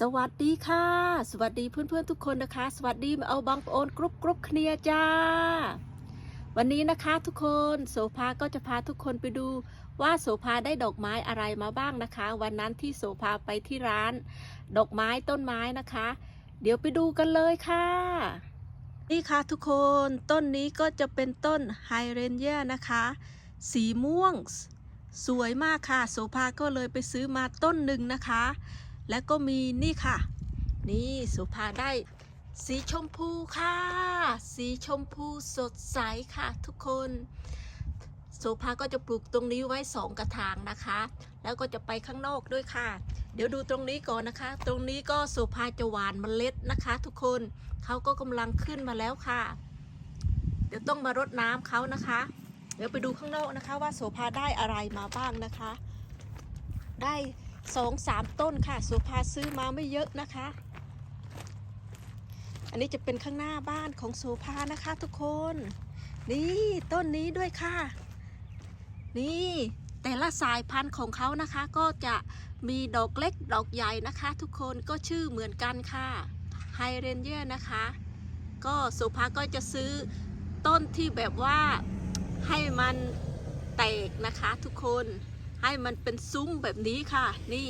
สวัสดีค่ะ สวัสดีเพื่อนๆทุกคนนะคะ สวัสดีมาเอาบังโอนกรุ๊ปกรุ๊ปเคลียร์จ้า วันนี้นะคะทุกคนโสภาก็จะพาทุกคนไปดูว่าโสภาได้ดอกไม้อะไรมาบ้างนะคะ วันนั้นที่โสภาไปที่ร้าน ดอกไม้ต้นไม้นะคะ เดี๋ยวไปดูกันเลยค่ะ นี่ค่ะทุกคนต้นนี้ก็จะเป็นต้นไฮเรนเยียนะคะ สีม่วง สวยมากค่ะโสภาก็เลยไปซื้อมาต้นหนึ่งนะคะ แล้วก็มีนี่ค่ะ นี่สุภาได้สีชมพูค่ะ สีชมพูสดใสค่ะทุกคนโสภาก็จะปลูกตรงนี้ไว้สองกระถางนะคะ แล้วก็จะไปข้างนอกด้วยค่ะ เดี๋ยวดูตรงนี้ก่อนนะคะ ตรงนี้ก็โสภาจะหวานเมล็ดนะคะ ทุกคนเขาก็กำลังขึ้นมาแล้วค่ะ เดี๋ยวต้องมารดน้ำเขานะคะ เดี๋ยวไปดูข้างนอกนะคะ ว่าโสภาได้อะไรมาบ้างนะคะ ได้ สองสามต้นค่ะโสภาซื้อมาไม่เยอะนะคะ อันนี้จะเป็นข้างหน้าบ้านของโสภานะคะทุกคน นี่ต้นนี้ด้วยค่ะ นี่แต่ละสายพันธุ์ของเขานะคะ ก็จะมีดอกเล็กดอกใหญ่นะคะ ทุกคนก็ชื่อเหมือนกันค่ะไฮเรนเยียนะคะ ก็โสภาก็จะซื้อต้นที่แบบว่าให้มันแตกนะคะทุกคน ให้มันเป็นซุ้มแบบนี้ค่ะ นี่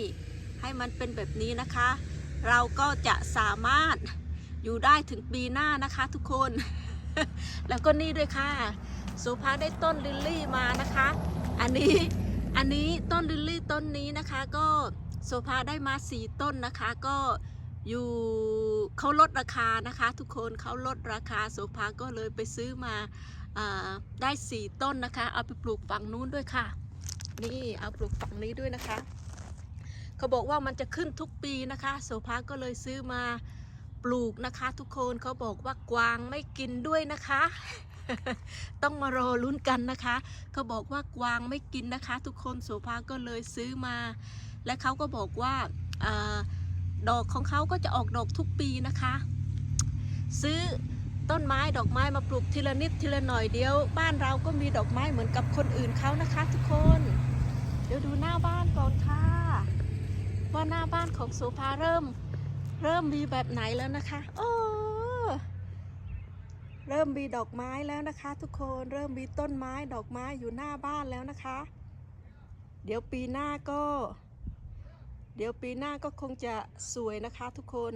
ให้มันเป็นแบบนี้นะคะ เราก็จะสามารถอยู่ได้ถึงปีหน้านะคะทุกคน แล้วก็นี่ด้วยค่ะโสภาได้ต้นลิลลี่มานะคะ อันนี้อันนี้ต้นลิลลี่ต้นนี้นะคะ ก็โสภาได้มาสี่ต้นนะคะ ก็อยู่เขาลดราคานะคะ ทุกคนเขาลดราคาโสภาก็เลยไปซื้อมาอ่าได้สี่ต้นนะคะ เอาไปปลูกฝั่งนู้นด้วยค่ะ นี่เอาปลูกฝั่งนี้ด้วยนะคะ เขาบอกว่ามันจะขึ้นทุกปีนะคะ โสภาก็เลยซื้อมาปลูกนะคะทุกคนเขาบอกว่ากวางไม่กินด้วยนะคะ ต้องมารอลุ้นกันนะคะ เขาบอกว่ากวางไม่กินนะคะ ทุกคนโสภาก็เลยซื้อมา และเขาก็บอกว่าอาดอกของเขาก็จะออกดอกทุกปีนะคะ ซื้อต้นไม้ดอกไม้มาปลูกทีละนิดทีละหน่อยเดียว บ้านเราก็มีดอกไม้เหมือนกับคนอื่นเขานะคะ ทุกคน ดี๋ยวดูหน้าบ้านก่อนค่ะ ว่าหน้าบ้านของโสภาเริ่ม เริ่มมีแบบไหนแล้วนะคะโอ้เริ่มมีดอกไม้แล้วนะคะ ทุกคนเริ่มมีต้นไม้ดอกไม้อยู่หน้าบ้านแล้วนะคะ เดี๋ยวปีหน้าก็ เดี๋ยวปีหน้าก็คงจะสวยนะคะทุกคน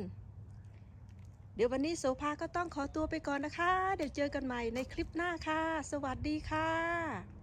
เดี๋ยววันนี้โสภาก็ต้องขอตัวไปก่อนนะคะ เดี๋ยวเจอกันใหม่ในคลิปหน้าค่ะ สวัสดีค่ะ